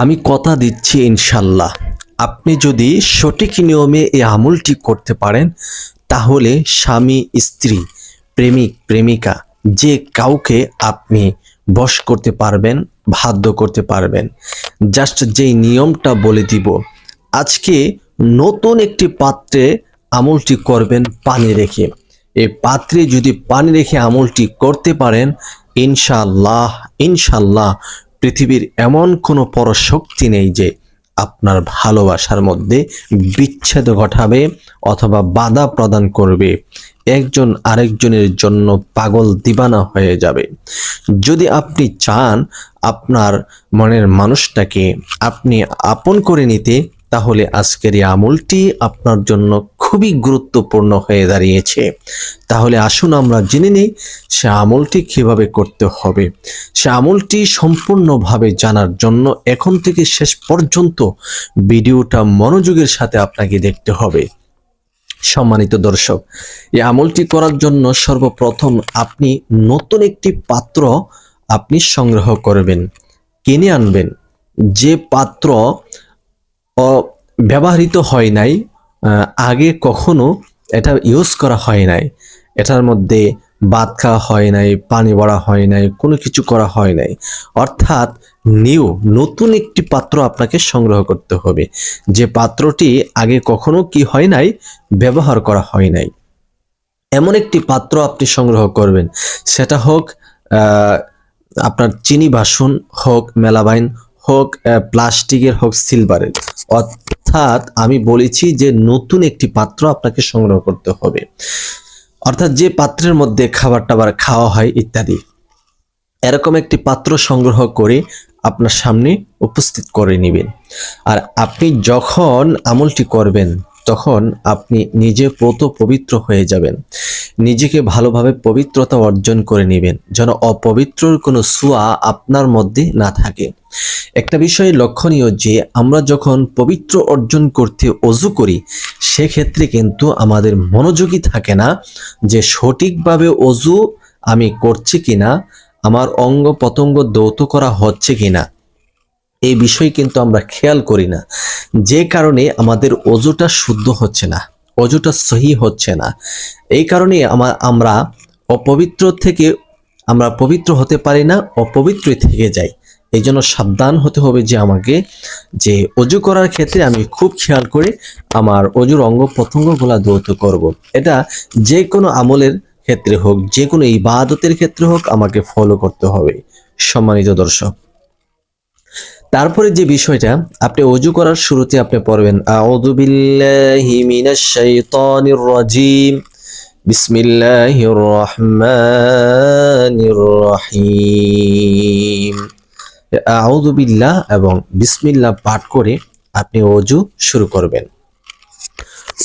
আমি কথা দিচ্ছি ইনশাল্লাহ। আপনি যদি সঠিক নিয়মে এই আমলটি করতে পারেন, তাহলে স্বামী, স্ত্রী, প্রেমিক, প্রেমিকা, যে কাউকে আপনি বশ করতে পারবেন, বাধ্য করতে পারবেন। জাস্ট যেই নিয়মটা বলে দিব, আজকে নতুন একটি পাত্রে আমলটি করবেন পানি রেখে। এই পাত্রে যদি পানি রেখে আমলটি করতে পারেন, ইনশাল্লাহ ইনশাল্লাহ পৃথিবীর এমন কোনো পরশক্তি নেই যে আপনার ভালোবাসার মধ্যে বিচ্ছেদ ঘটাবে অথবা বাধা প্রদান করবে। একজন আরেকজনের জন্য পাগল দিবানা হয়ে যাবে। যদি আপনি চান আপনার মনের মানুষটাকে আপনি আপন করে নিতে তাহলে আজকের এই আমলটি আপনার জন্য খুবই গুরুত্বপূর্ণ হয়ে দাঁড়িয়েছে। তাহলে আসুন আমরা জেনে নিই সে আমলটি কীভাবে করতে হবে। সে আমলটি সম্পূর্ণভাবে জানার জন্য এখন থেকে শেষ পর্যন্ত ভিডিওটা মনোযোগের সাথে আপনাকে দেখতে হবে। সম্মানিত দর্শক, এই আমলটি করার জন্য সর্বপ্রথম আপনি নতুন একটি পাত্র আপনি সংগ্রহ করবেন, কিনে আনবেন। যে পাত্র ব্যবহৃত হয় নাই আগে কখনো এটা ইউজ করা হয় নাই। এটার মধ্যে ভাত খাওয়া হয় নাই, পানি ভরা হয় নাই, কোনো কিছু করা হয় নাই। অর্থাৎ নিউ নতুন একটি পাত্র আপনাকে সংগ্রহ করতে হবে। যে পাত্রটি আগে কখনো কি হয় নাই, ব্যবহার করা হয় নাই। এমন একটি পাত্র আপনি সংগ্রহ করবেন। সেটা হোক আপনার চিনি বাসন হোক, মেলাবাইন হোক প্লাস্টিকের হোক সিলভারের অর্থাৎ আমি বলেছি যে নতুন একটি পাত্র আপনাকে সংগ্রহ করতে হবে। অর্থাৎ যে পাত্রের মধ্যে খাবার টাবার খাওয়া হয় ইত্যাদি, এরকম একটি পাত্র সংগ্রহ করে আপনার সামনে উপস্থিত করে নেবেন। আর আপনি যখন আমলটি করবেন তখন আপনি নিজে প্রত পবিত্র হয়ে যাবেন। নিজেকে ভালোভাবে পবিত্রতা অর্জন করে নেবেন। যেন অপবিত্রর কোনো সুয়া আপনার মধ্যে না থাকে। একটা বিষয় লক্ষণীয় যে, আমরা যখন পবিত্র অর্জন করতে অজু করি, সেক্ষেত্রে কিন্তু আমাদের মনোযোগী থাকে না যে, সঠিকভাবে অজু আমি করছি কিনা, আমার অঙ্গ পতঙ্গ দৌত করা হচ্ছে কিনা। এই বিষয় কিন্তু আমরা খেয়াল করি না। যে কারণে আমাদের অজুটা শুদ্ধ হচ্ছে না, অজুটা সহি হচ্ছে না। এই কারণে আমা- আমরা অপবিত্র থেকে, আমরা পবিত্র হতে পারি না, অপবিত্রই থেকে যাই। এই জন্য সাবধান হতে হবে যে আমাকে যে অজু করার ক্ষেত্রে আমি খুব খেয়াল করে আমার অজুর অঙ্গ প্রত্যঙ্গগুলা দৌত করব। এটা যে কোনো আমলের ক্ষেত্রে হোক, যে কোনো ইবাদতের ক্ষেত্রে হোক আমাকে ফলো করতে হবে। সম্মানিত দর্শক তারপরে যে বিষয়টা, আপনি অজু করার শুরুতে আপনি পড়বেন রাজিম, বিসমিল্লাহির রহমানির রহিম। আউযুবিল্লাহ এবং বিসমিল্লাহ পাঠ করে আপনি অজু শুরু করবেন।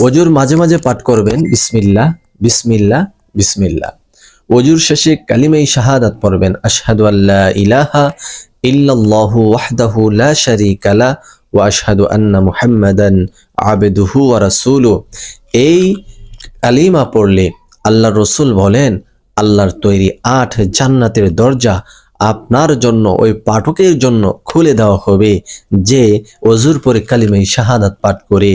অজুর মাঝে মাঝে পাঠ করবেন, বিসমিল্লাহ বিসমিল্লাহ বিসমিল্লাহ। অজুর শেষে কালিমাই শাহাদাত পড়বেন, আশহাদু আল্লাহ ইলাহা ইল্লাল্লাহু ওয়াহদাহু লা শারীকা লা ওয়া আশহাদু আন্না মুহাম্মাদান আবদুহু ওয়া রাসূলুহু। এই কালিমা পড়লে আল্লাহর রসুল বলেন, আল্লাহর তৈরি আট জান্নাতের দরজা আপনার জন্য, ওই পাঠকের জন্য খুলে দেওয়া হবে যে অজুর পরে কালিমাই শাহাদাত পাঠ করে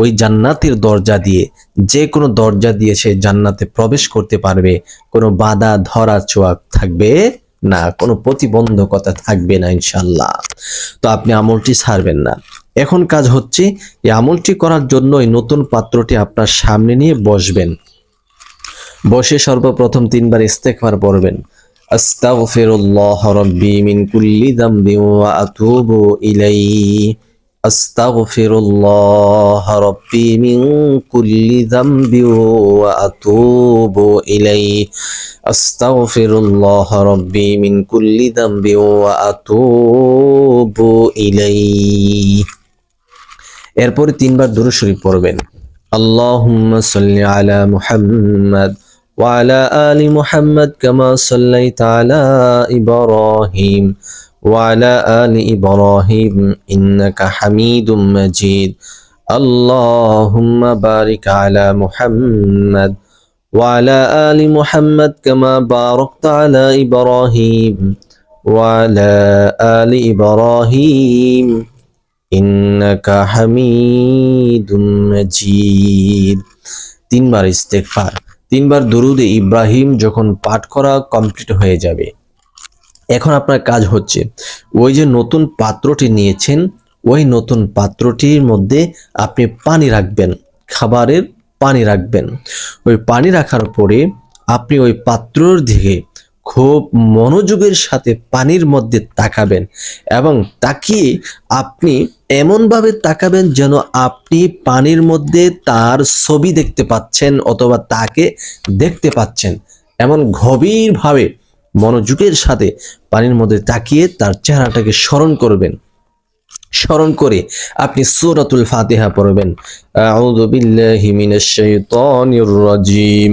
ওই জান্নাতের দরজা দিয়ে, যে কোনো দরজা দিয়ে সে জান্নাতে প্রবেশ করতে পারবে। কোনো বাধা, ধরা, ছোঁয়া থাকবে না, কোনো প্রতিবন্ধকতা থাকবে না ইনশাল্লাহ তো আপনি আমলটি ছাড়বেন না। এখন কাজ হচ্ছে, এই আমলটি করার জন্য এই নতুন পাত্রটি আপনার সামনে নিয়ে বসবেন। বসে সর্বপ্রথম তিনবার ইস্তেকবার পড়বেন। আস্তাগফিরুল্লাহ রাব্বি মিন কুল্লি দামবি ওয়া আতুবু ইলাইহি। আস্তাগফিরুল্লাহ রাব্বি মিন কুল্লি যামবিন ওয়া আতুবু ইলাইহি আস্তাগফিরুল্লাহ রাব্বি মিন কুল্লি যামবিন ওয়া আতুবু ইলাইহি এরপরে তিনবার দুরূদ শরীফ পড়বেন اللهم صل على محمد وعلى آل محمد كما صليت على إبراهيم وعلى آل إبراهيم إنك حميد مجيد اللهم بارك على محمد وعلى آل محمد كما باركت على إبراهيم وعلى آل إبراهيم إنك حميد مجيد তিনবার ইস্তেগফার তিনবার দরুদে ইব্রাহিম যখন পাঠ করা কমপ্লিট হয়ে যাবে। এখন আপনার কাজ হচ্ছে, ওই যে নতুন পাত্রটি নিয়েছেন, ওই নতুন পাত্রটির মধ্যে আপনি পানি রাখবেন, খাবারের পানি রাখবেন। ওই পানি রাখার পরে আপনি ওই পাত্রর দিকে খুব মনোযোগের সাথে পানির মধ্যে তাকাবেন এবং তাকিয়ে আপনি এমনভাবে তাকাবেন যেন আপনি পানির মধ্যে তার ছবি দেখতে পাচ্ছেন অথবা তাকে দেখতে পাচ্ছেন। এমন গভীরভাবে মনোযোগের সাথে পানির মধ্যে তাকিয়ে তার চেহারাটাকে স্মরণ করবেন। স্মরণ করে আপনি সূরাতুল ফাতিহা পড়বেন। আউযু বিল্লাহি মিনাশ শাইতানির রাজিম।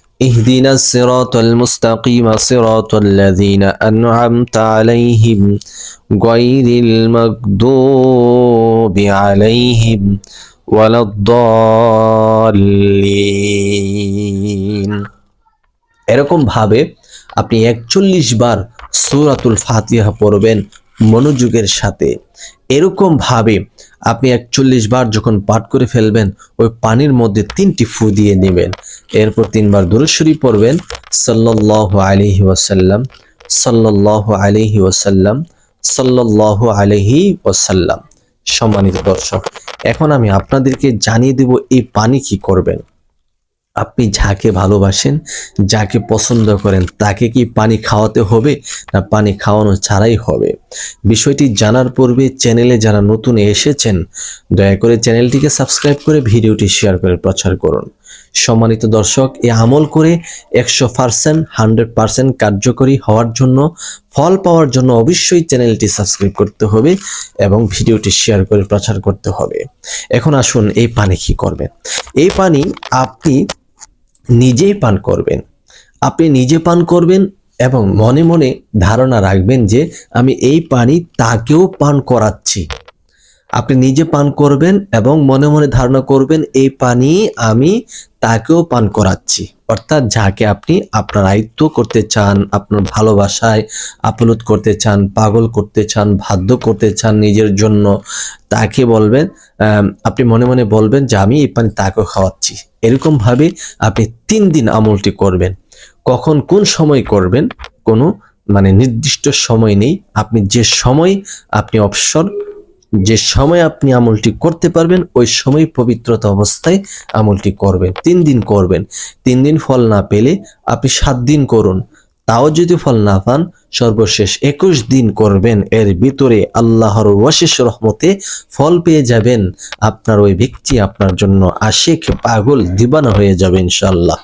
اهدنا الصراط المستقيم صراط الذين أنعمت عليهم غير المغضوب عليهم ولا الضالين এরকম ভাবে আপনি একচল্লিশ বার সূরাতুল ফাতিহা পড়বেন মনোযোগের সাথে এরকম ভাবে আপনি একচল্লিশ বার যখন পাঠ করে ফেলবেন, ওই পানির মধ্যে তিনটি ফু দিয়ে নেবেন। এরপর তিনবার দূরস্বরী পড়বেন। সাল্লাহ আলহি ওয়াসাল্লাম সাল্লাহ আলহি ওয়াসাল্লাম সাল্লাহ আলহি ওয়াসাল্লাম। সম্মানিত দর্শক, এখন আমি আপনাদেরকে জানিয়ে দেব এই পানি কি করবেন। আপনি যাকে ভালোবাসেন, যাকে পছন্দ করেন, তাকে কি পানি খাওয়াতে হবে? না, পানি খাওয়ানো ছাড়াই হবে। বিষয়টি জানার পূর্বে চ্যানেলে যারা নতুন এসেছেন, দয়া করে চ্যানেলটিকে সাবস্ক্রাইব করে ভিডিওটি শেয়ার করে প্রচার করুন। সম্মানিত দর্শক, এ আমল করে একশো পার্সেন্ট হান্ড্রেড পার্সেন্ট কার্যকরী হওয়ার জন্য, ফল পাওয়ার জন্য অবশ্যই চ্যানেলটি সাবস্ক্রাইব করতে হবে এবং ভিডিওটি শেয়ার করে প্রচার করতে হবে। এখন আসুন এই পানি কি করবেন? এই পানি আপনি নিজেই পান করবেন। আপনি নিজে পান করবেন এবং মনে মনে ধারণা রাখবেন যে আমি এই পানি তাকেও পান করাচ্ছি। আপনি নিজে পান করবেন এবং মনে মনে ধারণা করবেন, এই পানি আমি তাকেও পান করাচ্ছি। অর্থাৎ যাকে আপনি আপনার আয়ত্ত করতে চান, আপনার ভালোবাসায় আপলোড করতে চান, পাগল করতে চান, বাধ্য করতে চান নিজের জন্য, তাকে বলবেন আপনি মনে মনে বলবেন যে আমি এই পানি তাকেও খাওয়াচ্ছি। এরকমভাবে আপনি তিন দিন আমলটি করবেন। কখন কোন সময় করবেন, কোনো মানে নির্দিষ্ট সময় নেই। আপনি যে সময় আপনি অবসর, যে সময় আপনি আমলটি করতে পারবেন, ওই সময় পবিত্রতা অবস্থায় আমলটি করবেন। তিন দিন করবেন। তিন দিন ফল না পেলে আপনি সাত দিন করুন। তাও যদি ফল না পান, সর্বশেষ একুশ দিন করবেন। এর ভিতরে আল্লাহর ওয়াশেষ রহমতে ফল পেয়ে যাবেন। আপনার ওই ব্যক্তি আপনার জন্য আশেখ পাগল দিবানা হয়ে যাবে ইনশাল্লাহ